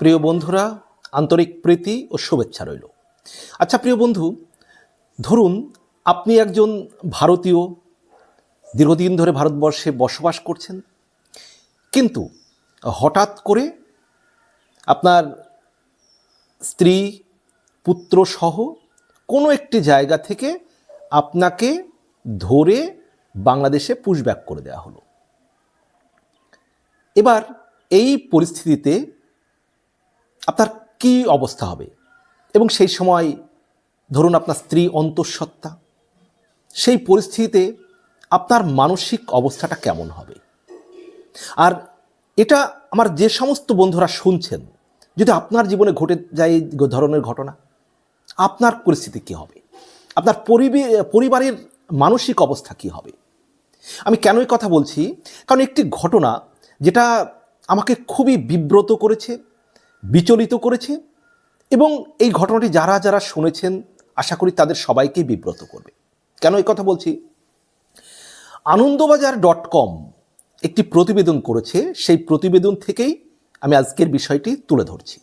প্রিয় বন্ধুরা, আন্তরিক প্রীতি ও শুভেচ্ছা রইল। আচ্ছা প্রিয় বন্ধু, ধরুন আপনি একজন ভারতীয়, দীর্ঘদিন ধরে ভারতবর্ষে বসবাস করছেন, কিন্তু হঠাৎ করে আপনার স্ত্রী, পুত্র সহ কোনো একটি জায়গা থেকে আপনাকে ধরে বাংলাদেশে পুশব্যাক করে দেওয়া হলো। এবার এই পরিস্থিতিতে আপনার কি অবস্থা হবে? এবং সেই সময় ধরুন আপনার স্ত্রী অন্তঃসত্ত্বা, সেই পরিস্থিতিতে আপনার মানসিক অবস্থাটা কেমন হবে? আর এটা আমার যে সমস্ত বন্ধুরা শুনছেন, যদি আপনার জীবনে ঘটে যায় ধরনের ঘটনা, আপনার পরিস্থিতি কী হবে? আপনার পরিবারের মানসিক অবস্থা কী হবে? আমি কেন এই কথা বলছি? কারণ একটি ঘটনা যেটা আমাকে খুবই বিব্রত করেছে বিচলিত করেছে এবং এই ঘটনাটি যারা যারা শুনেছেন, আশা করি তাদের সবাইকেই বিব্রত করবে। কেন এই কথা বলছি? আনন্দবাজার ডট কম একটি প্রতিবেদন করেছে। সেই প্রতিবেদন থেকেই আমি আজকের বিষয়টি তুলে ধরছি।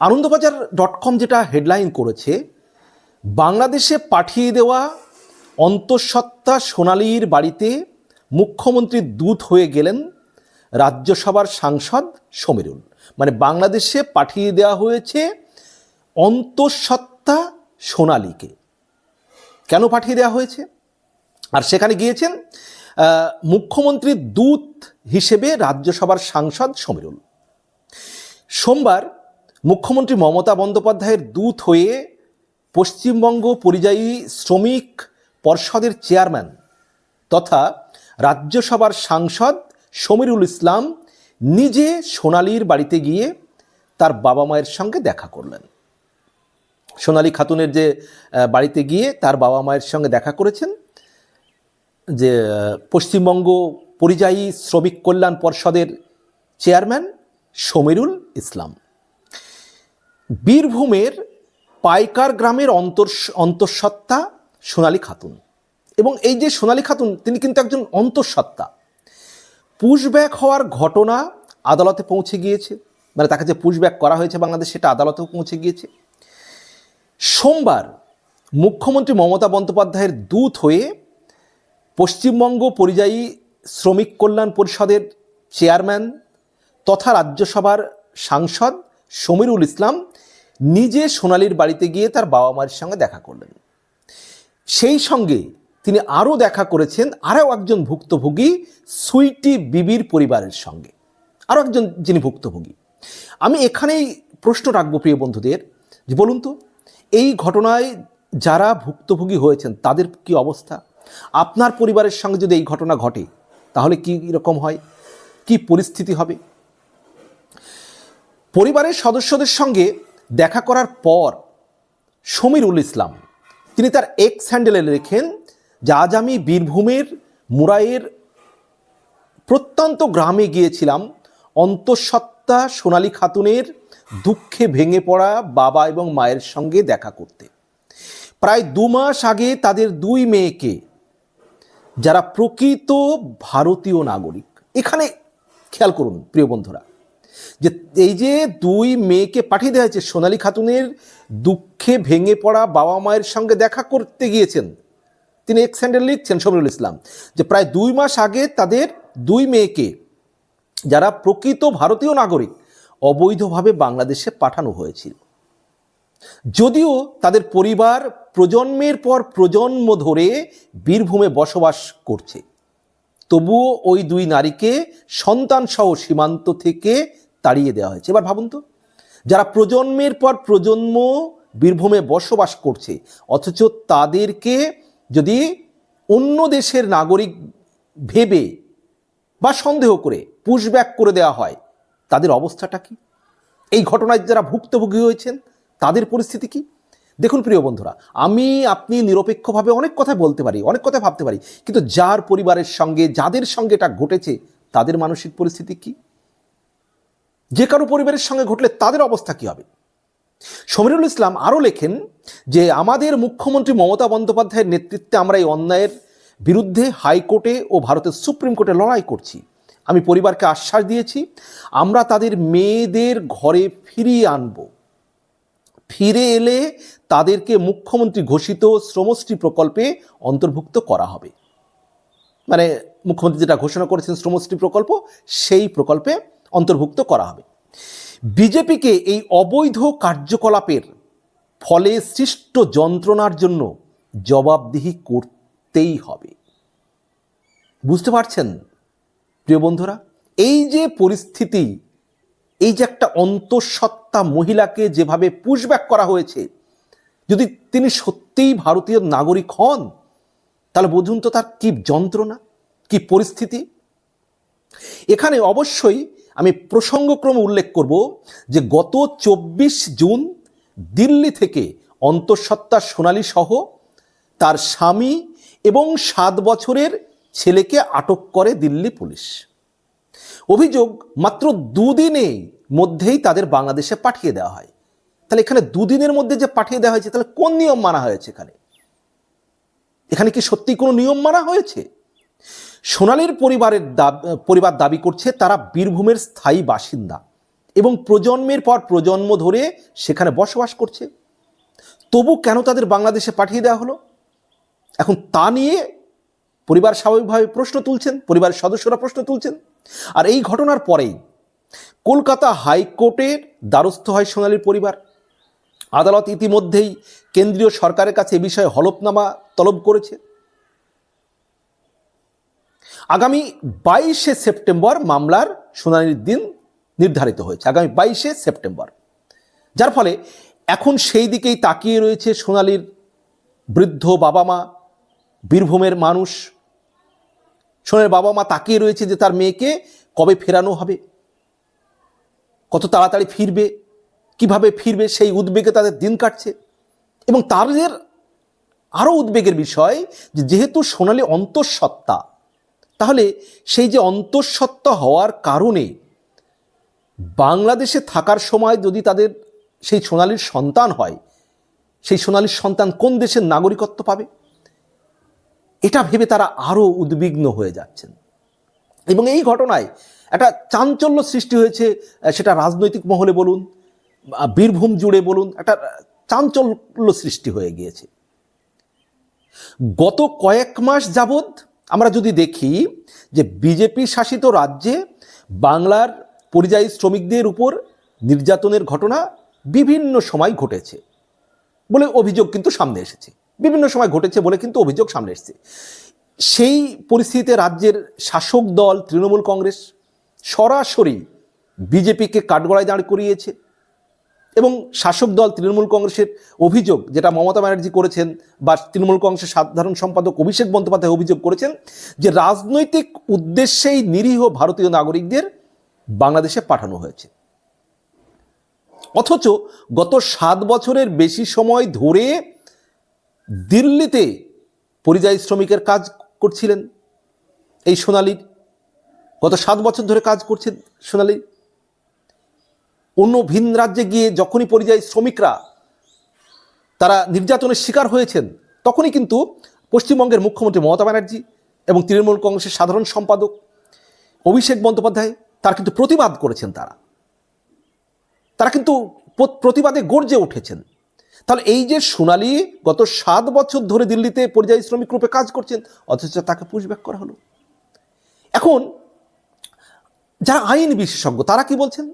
আনন্দবাজার ডট কম যেটা হেডলাইন করেছে, বাংলাদেশে পাঠিয়ে দেওয়া অন্তঃসত্ত্বা সোনালীর বাড়িতে মুখ্যমন্ত্রীর দূত হয়ে গেলেন রাজ্যসভার সাংসদ সমীরুল। মানে বাংলাদেশে পাঠিয়ে দেওয়া হয়েছে অন্তঃসত্ত্বা সোনালীকে। কেন পাঠিয়ে দেওয়া হয়েছে? আর সেখানে গিয়েছেন মুখ্যমন্ত্রীর দূত হিসেবে রাজ্যসভার সাংসদ সমীরুল। সোমবার মুখ্যমন্ত্রী মমতা বন্দ্যোপাধ্যায়ের দূত হয়ে পশ্চিমবঙ্গ পরিযায়ী শ্রমিক পর্ষদের চেয়ারম্যান তথা রাজ্যসভার সাংসদ সমীরুল ইসলাম নিজে সোনালীর বাড়িতে গিয়ে তার বাবা মায়ের সঙ্গে দেখা করলেন। সোনালী খাতুনের যে বাড়িতে গিয়ে তার বাবা মায়ের সঙ্গে দেখা করেছেন যে পশ্চিমবঙ্গ পরিযায়ী শ্রমিক কল্যাণ পর্ষদের চেয়ারম্যান সমীরুল ইসলাম। বীরভূমের পাইকার গ্রামের অন্তর অন্তঃসত্ত্বা সোনালী খাতুন। এবং এই যে সোনালী খাতুন, তিনি কিন্তু একজন অন্তঃসত্ত্বা। পুশব্যাক হওয়ার ঘটনা আদালতে পৌঁছে গিয়েছে। মানে তাকে যে পুশব্যাক করা হয়েছে বাংলাদেশ, সেটা আদালতেও পৌঁছে গিয়েছে। সোমবার মুখ্যমন্ত্রী মমতা বন্দ্যোপাধ্যায়ের দূত হয়ে পশ্চিমবঙ্গ পরিযায়ী শ্রমিক কল্যাণ পরিষদের চেয়ারম্যান তথা রাজ্যসভার সাংসদ সমীরুল ইসলাম নিজে সোনালির বাড়িতে গিয়ে তার বাবা মায়ের সঙ্গে দেখা করলেন। সেই সঙ্গে তিনি আরও দেখা করেছেন আরও একজন ভুক্তভোগী সুইটি বিবির পরিবারের সঙ্গে। আরও একজন যিনি ভুক্তভোগী। আমি এখানেই প্রশ্ন রাখব প্রিয় বন্ধুদের যে বলুন তো, এই ঘটনায় যারা ভুক্তভোগী হয়েছেন তাদের কি অবস্থা? আপনার পরিবারের সঙ্গে যদি এই ঘটনা ঘটে, তাহলে কি রকম হয়? কি পরিস্থিতি হবে? পরিবারের সদস্যদের সঙ্গে দেখা করার পর সমীরুল ইসলাম, তিনি তার এক্স হ্যান্ডেলে লেখেন যে আজ আমি বীরভূমের মুরাইয়ের প্রত্যন্ত গ্রামে গিয়েছিলাম, অন্তঃসত্ত্বা সোনালী খাতুনের দুঃখে ভেঙে পড়া বাবা এবং মায়ের সঙ্গে দেখা করতে। প্রায় দু মাস আগে তাদের দুই মেয়েকে, যারা প্রকৃত ভারতীয় নাগরিক, এখানে খেয়াল করুন প্রিয় বন্ধুরা, যে এই যে দুই মেয়েকে পাঠিয়ে দেওয়া হয়েছে, সোনালী খাতুনের দুঃখে ভেঙে পড়া বাবা মায়ের সঙ্গে দেখা করতে গিয়েছেন তিনি এক্স হ্যান্ডেল লিখছেন সমীরুল ইসলাম, যে প্রায় দুই মাস আগে তাদের দুই মেয়েকে, যারা প্রকৃত ভারতীয় নাগরিক, অবৈধভাবে বাংলাদেশে পাঠানো হয়েছিল। যদিও তাদের পরিবার প্রজন্মের পর প্রজন্ম ধরে বীরভূমে বসবাস করছে, তবুও ওই দুই নারীকে সন্তানসহ সীমান্ত থেকে তাড়িয়ে দেওয়া হয়েছে। এবার ভাবুন তো, যারা প্রজন্মের পর প্রজন্ম বীরভূমে বসবাস করছে, অথচ তাদেরকে যদি অন্য দেশের নাগরিক ভেবে বা সন্দেহ করে পুশব্যাক করে দেওয়া হয়, তাদের অবস্থাটা কি? এই ঘটনায় যারা ভুক্তভোগী হয়েছেন, তাদের পরিস্থিতি কি? দেখুন প্রিয় বন্ধুরা, আমি, আপনি নিরপেক্ষভাবে অনেক কথা বলতে পারি, অনেক কথা ভাবতে পারি, কিন্তু যার পরিবারের সঙ্গে, যাদের সঙ্গে এটা ঘটেছে, তাদের মানসিক পরিস্থিতি কি? যে কারও পরিবারের সঙ্গে ঘটলে তাদের অবস্থা কি হবে? সমীরুল ইসলাম আরও লেখেন যে, আমাদের মুখ্যমন্ত্রী মমতা বন্দ্যোপাধ্যায়ের নেতৃত্বে আমরা এই অন্যায়ের বিরুদ্ধে হাইকোর্টে ও ভারতের সুপ্রিম কোর্টে লড়াই করছি। আমি পরিবারকে আশ্বাস দিয়েছি, আমরা তাদের মেয়েদের ঘরে ফিরিয়ে আনব। ফিরে এলে তাদেরকে মুখ্যমন্ত্রী ঘোষিত শ্রমশ্রী প্রকল্পে অন্তর্ভুক্ত করা হবে। মানে মুখ্যমন্ত্রী যেটা ঘোষণা করেছেন শ্রমশ্রী প্রকল্প, সেই প্রকল্পে অন্তর্ভুক্ত করা হবে। বিজেপিকে এই অবৈধ কার্যকলাপের ফলে সৃষ্ট যন্ত্রণার জন্য জবাবদিহি করতেই হবে। বুঝতে পারছেন? প্রিয় বন্ধুরা, এই যে পরিস্থিতি, এই যে একটা অন্তঃসত্ত্বা মহিলাকে যেভাবে পুশব্যাক করা হয়েছে, যদি তিনি সত্যিই ভারতীয় নাগরিক হন, তাহলে বুঝুন তো তার কি যন্ত্রণা, কি পরিস্থিতি। এখানে অবশ্যই আমি প্রসঙ্গক্রমে উল্লেখ করব যে গত চব্বিশ জুন দিল্লি থেকে অন্তঃসত্ত্বা সোনালী সহ তার স্বামী এবং সাত বছরের ছেলেকে আটক করে দিল্লি পুলিশ। অভিযোগ মাত্র দুদিনে মধ্যেই তাদের বাংলাদেশে পাঠিয়ে দেওয়া হয়। তাহলে এখানে দুদিনের মধ্যে যে পাঠিয়ে দেওয়া হয়েছে, তাহলে কোন নিয়ম মানা হয়েছে এখানে? এখানে কি সত্যি কোনো নিয়ম মানা হয়েছে? সোনালীর পরিবারের পরিবার দাবি করছে তারা বীরভূমের স্থায়ী বাসিন্দা এবং প্রজন্মের পর প্রজন্ম ধরে সেখানে বসবাস করছে। তবু কেন তাদের বাংলাদেশে পাঠিয়ে দেওয়া হলো? এখন তা নিয়ে পরিবার স্বাভাবিকভাবে প্রশ্ন তুলছেন, পরিবারের সদস্যরা প্রশ্ন তুলছেন। আর এই ঘটনার পরেই কলকাতা হাইকোর্টের দ্বারস্থ হয় সোনালীর পরিবার। আদালত ইতিমধ্যেই কেন্দ্রীয় সরকারের কাছে এ বিষয়ে হলফনামা তলব করেছে। আগামী বাইশে সেপ্টেম্বর মামলার শুনানির দিন নির্ধারিত হয়েছে, আগামী বাইশে সেপ্টেম্বর। যার ফলে এখন সেই দিকেই তাকিয়ে রয়েছে সোনালির বৃদ্ধ বাবা মা বীরভূমের মানুষ। সোনালীর বাবা মা তাকিয়ে রয়েছে যে তার মেয়েকে কবে ফেরানো হবে? কত তাড়াতাড়ি ফিরবে? কীভাবে ফিরবে? সেই উদ্বেগে তাদের দিন কাটছে। এবং তাদের আরও উদ্বেগের বিষয় যেহেতু সোনালি অন্তঃসত্ত্বা তাহলে সেই যে অন্তঃসত্ত্বা হওয়ার কারণে বাংলাদেশে থাকার সময় যদি তাদের সেই সোনালির সন্তান হয়, সেই সোনালির সন্তান কোন দেশের নাগরিকত্ব পাবে? এটা ভেবে তারা আরও উদ্বিগ্ন হয়ে যাচ্ছেন। এবং এই ঘটনায় একটা চাঞ্চল্য সৃষ্টি হয়েছে, সেটা রাজনৈতিক মহলে বলুন বীরভূম জুড়ে বলুন, একটা চাঞ্চল্য সৃষ্টি হয়ে গিয়েছে। গত কয়েক মাস যাবৎ আমরা যদি দেখি যে বিজেপি শাসিত রাজ্যে বাংলার পরিযায়ী শ্রমিকদের উপর নির্যাতনের ঘটনা বিভিন্ন সময় ঘটেছে বলে অভিযোগ কিন্তু সামনে এসেছে। বিভিন্ন সময় ঘটেছে বলে কিন্তু অভিযোগ সামনে এসেছে। সেই পরিস্থিতিতে রাজ্যের শাসক দল, তৃণমূল কংগ্রেস সরাসরি বিজেপিকে কাঠগড়ায় দাঁড় করিয়েছে। এবং শাসক দল তৃণমূল কংগ্রেসের অভিযোগ, যেটা মমতা ব্যানার্জি করেছেন বা তৃণমূল কংগ্রেসের সাধারণ সম্পাদক অভিষেক বন্দ্যোপাধ্যায় অভিযোগ করেছেন যে রাজনৈতিক উদ্দেশ্যেই নিরীহ ভারতীয় নাগরিকদের বাংলাদেশে পাঠানো হয়েছে। অথচ গত সাত বছরের বেশি সময় ধরে দিল্লিতে পরিযায়ী শ্রমিকের কাজ করছিলেন এই সোনালীর গত সাত বছর ধরে কাজ করছেন সোনালী। অন্য ভিন রাজ্যে গিয়ে যখনই পরিযায়ী শ্রমিকরা তারা নির্যাতনের শিকার হয়েছেন, তখনই কিন্তু পশ্চিমবঙ্গের মুখ্যমন্ত্রী মমতা ব্যানার্জি এবং তৃণমূল কংগ্রেসের সাধারণ সম্পাদক অভিষেক বন্দ্যোপাধ্যায় তারা কিন্তু প্রতিবাদ করেছেন তারা। তারা কিন্তু প্রতিবাদে গর্জে উঠেছেন। তাহলে এই যে সোনালি গত সাত বছর ধরে দিল্লিতে পরিযায়ী শ্রমিক রূপে কাজ করছেন, অথচ তাকে পুশব্যাক করা হলো। এখন যারা আইন বিশেষজ্ঞ, তারা কি বলছেন?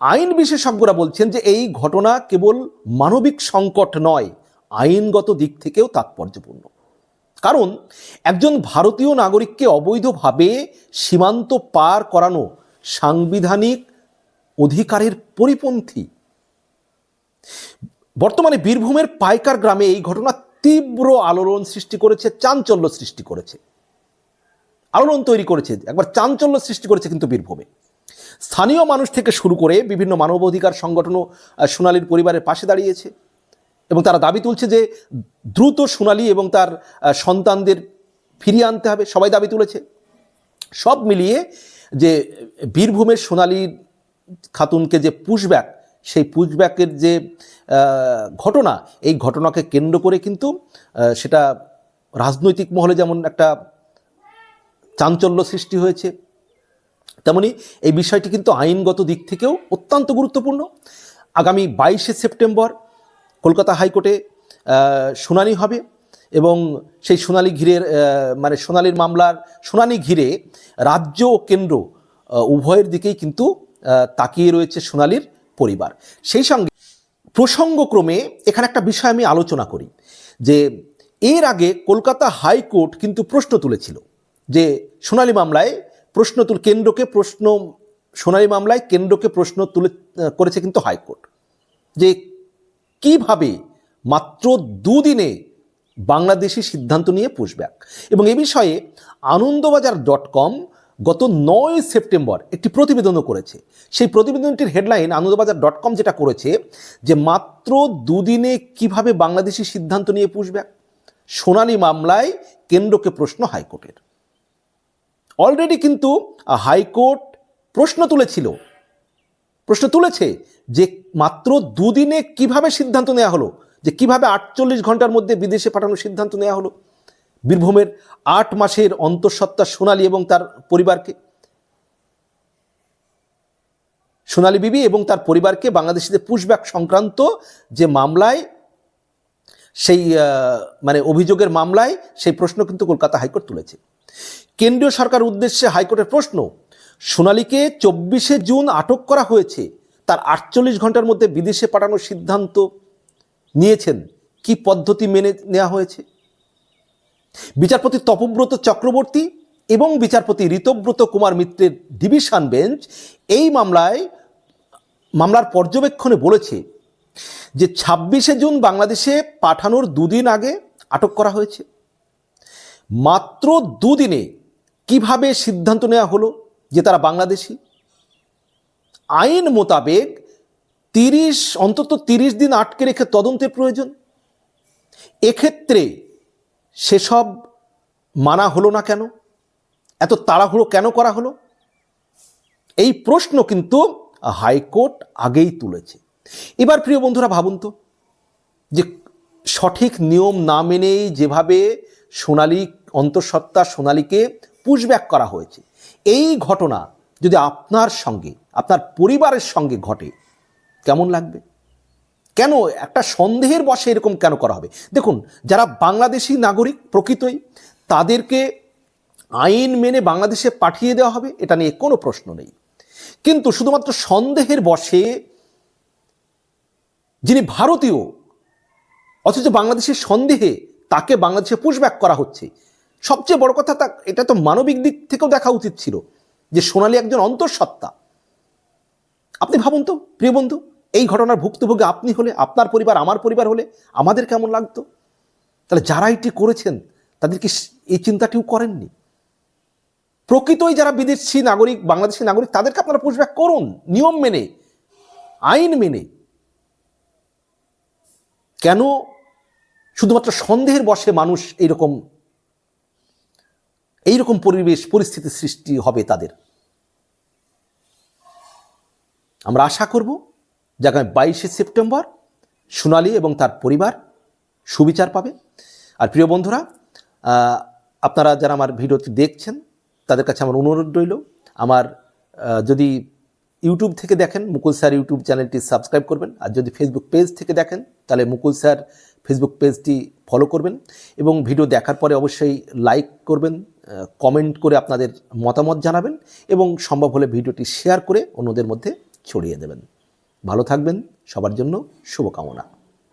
আইন বিশেষজ্ঞরা বলছেন যে এই ঘটনা কেবল মানবিক সংকট নয়, আইনগত দিক থেকেও তাৎপর্যপূর্ণ। কারণ একজন ভারতীয় নাগরিককে অবৈধভাবে সীমান্ত পার করানো সাংবিধানিক অধিকারের পরিপন্থী। বর্তমানে বীরভূমের পাইকার গ্রামে এই ঘটনা তীব্র আলোড়ন সৃষ্টি করেছে, চাঞ্চল্য সৃষ্টি করেছে। আলোড়ন তৈরি করেছে, একবার চাঞ্চল্য সৃষ্টি করেছে কিন্তু বীরভূমে। স্থানীয় মানুষ থেকে শুরু করে বিভিন্ন মানবাধিকার সংগঠনও সোনালীর পরিবারের পাশে দাঁড়িয়েছে এবং তারা দাবি তুলছে যে দ্রুত সোনালি এবং তার সন্তানদের ফিরিয়ে আনতে হবে। সবাই দাবি তুলেছে। সব মিলিয়ে যে বীরভূমের সোনালী খাতুনকে যে পুশব্যাক সেই পুশব্যাকের যে ঘটনা, এই ঘটনাকে কেন্দ্র করে কিন্তু সেটা রাজনৈতিক মহলে যেমন একটা চাঞ্চল্য সৃষ্টি হয়েছে তেমনি এই বিষয়টি কিন্তু আইনগত দিক থেকেও অত্যন্ত গুরুত্বপূর্ণ। আগামী বাইশে সেপ্টেম্বর কলকাতা হাইকোর্টে শুনানি হবে এবং সেই সোনালি ঘিরের মানে সোনালির মামলার শুনানি ঘিরে রাজ্য ও কেন্দ্র উভয়ের দিকেই কিন্তু তাকিয়ে রয়েছে সোনালির পরিবার। সেই সঙ্গে প্রসঙ্গক্রমে এখানে একটা বিষয় আমি আলোচনা করি যে এর আগে কলকাতা হাইকোর্ট কিন্তু প্রশ্ন তুলেছিল যে সোনালী মামলায় প্রশ্ন তুল, কেন্দ্রকে প্রশ্ন সোনালী মামলায় কেন্দ্রকে প্রশ্ন তুলে করেছে কিন্তু হাইকোর্ট। যে কীভাবে মাত্র দুদিনে বাংলাদেশি সিদ্ধান্ত নিয়ে পুশব্যাক? এবং এ বিষয়ে আনন্দবাজার ডট কম গত নয় সেপ্টেম্বর একটি প্রতিবেদনও করেছে। সেই প্রতিবেদনটির হেডলাইন আনন্দবাজার ডট কম যেটা করেছে, যে মাত্র দুদিনে কীভাবে বাংলাদেশি সিদ্ধান্ত নিয়ে পুশব্যাক? সোনালী মামলায় কেন্দ্রকে প্রশ্ন হাইকোর্টের। অলরেডি কিন্তু হাইকোর্ট প্রশ্ন তুলেছিল। প্রশ্ন তুলেছে যে মাত্র দুদিনে কীভাবে সিদ্ধান্ত নেওয়া হলো? যে কীভাবে আটচল্লিশ ঘণ্টার মধ্যে বিদেশে পাঠানোর সিদ্ধান্ত নেওয়া হলো? বীরভূমের আট মাসের অন্তঃসত্ত্বা সোনালী এবং তার পরিবারকে, সোনালী বিবি এবং তার পরিবারকে বাংলাদেশিদের পুশব্যাক সংক্রান্ত যে মামলায়, সেই মানে অভিযোগের মামলায় সেই প্রশ্ন কিন্তু কলকাতা হাইকোর্ট তুলেছে। কেন্দ্রীয় সরকার উদ্দেশ্যে হাইকোর্টের প্রশ্ন, সোনালীকে চব্বিশে জুন আটক করা হয়েছে, তার আটচল্লিশ ঘণ্টার মধ্যে বিদেশে পাঠানোর সিদ্ধান্ত নিয়েছেন, কি পদ্ধতি মেনে নেওয়া হয়েছে? বিচারপতি তপব্রত চক্রবর্তী এবং বিচারপতি ঋতব্রত কুমার মিত্রের ডিভিশন বেঞ্চ এই মামলায়, মামলার পর্যবেক্ষণে বলেছে যে ছাব্বিশে জুন বাংলাদেশে পাঠানোর দুদিন আগে আটক করা হয়েছে। মাত্র দুদিনে কীভাবে সিদ্ধান্ত নেওয়া হলো যে তারা বাংলাদেশি? আইন মোতাবেক তিরিশ, অন্তত তিরিশ দিন আটকে রেখে তদন্তের প্রয়োজন। এক্ষেত্রে সেসব মানা হলো না কেন? এত তাড়াহুড়ো কেন করা হলো? এই প্রশ্ন কিন্তু হাইকোর্ট আগেই তুলেছে। এবার প্রিয় বন্ধুরা ভাবুন তো, যে সঠিক নিয়ম না মেনেই যেভাবে সোনালি অন্তঃসত্ত্বা সোনালীকে পুশব্যাক করা হয়েছে। এই ঘটনা যদি আপনার সঙ্গে, আপনার পরিবারের সঙ্গে ঘটে, কেমন লাগবে? কেন একটা সন্দেহের বশে এরকম কেন করা হবে? দেখুন, যারা বাংলাদেশি নাগরিক প্রকৃতই, তাদেরকে আইন মেনে বাংলাদেশে পাঠিয়ে দেওয়া হবে, এটা নিয়ে কোনো প্রশ্ন নেই। কিন্তু শুধুমাত্র সন্দেহের বশে যিনি ভারতীয়, অথচ বাংলাদেশের সন্দেহে তাকে বাংলাদেশে পুশব্যাক করা হচ্ছে সবচেয়ে বড় কথা তা এটা তো মানবিক দিক থেকেও দেখা উচিত ছিল যে সোনালী একজন অন্তঃসত্ত্বা। আপনি ভাবুন তো, প্রিয় বন্ধু, এই ঘটনার ভুক্তভোগী আপনি হলে, আপনার পরিবার, আমার পরিবার হলে আমাদের কেমন লাগতো? তাহলে যারা এটি করেছেন তাদেরকে এই চিন্তাটিও করেননি? প্রকৃতই যারা বিদেশি নাগরিক, বাংলাদেশি নাগরিক, তাদেরকে আপনারা পুশব্যাক করুন, নিয়ম মেনে, আইন মেনে। কেন? শুধুমাত্র সন্দেহের বশে মানুষ এইরকম এইরকম পরিবেশ, পরিস্থিতি সৃষ্টি হবে তাদের। আমরা আশা করব যে আগামী বাইশে সেপ্টেম্বর সোনালী এবং তার পরিবার সুবিচার পাবে। আর প্রিয় বন্ধুরা আপনারা যারা আমার ভিডিওটি দেখছেন, তাদের কাছে আমার অনুরোধ রইল, আমার যদি ইউটিউব থেকে দেখেন, মুকুল স্যার ইউটিউব চ্যানেলটি সাবস্ক্রাইব করবেন। আর যদি ফেসবুক পেজ থেকে দেখেন, তাহলে মুকুল স্যার ফেসবুক পেজটি ফলো করবেন। এবং ভিডিও দেখার পরে অবশ্যই লাইক করবেন কমেন্ট করে আপনাদের মতামত জানাবেন এবং সম্ভব হলে ভিডিওটি শেয়ার করে অন্যদের মধ্যে ছড়িয়ে দেবেন। ভালো থাকবেন, সবার জন্য শুভকামনা।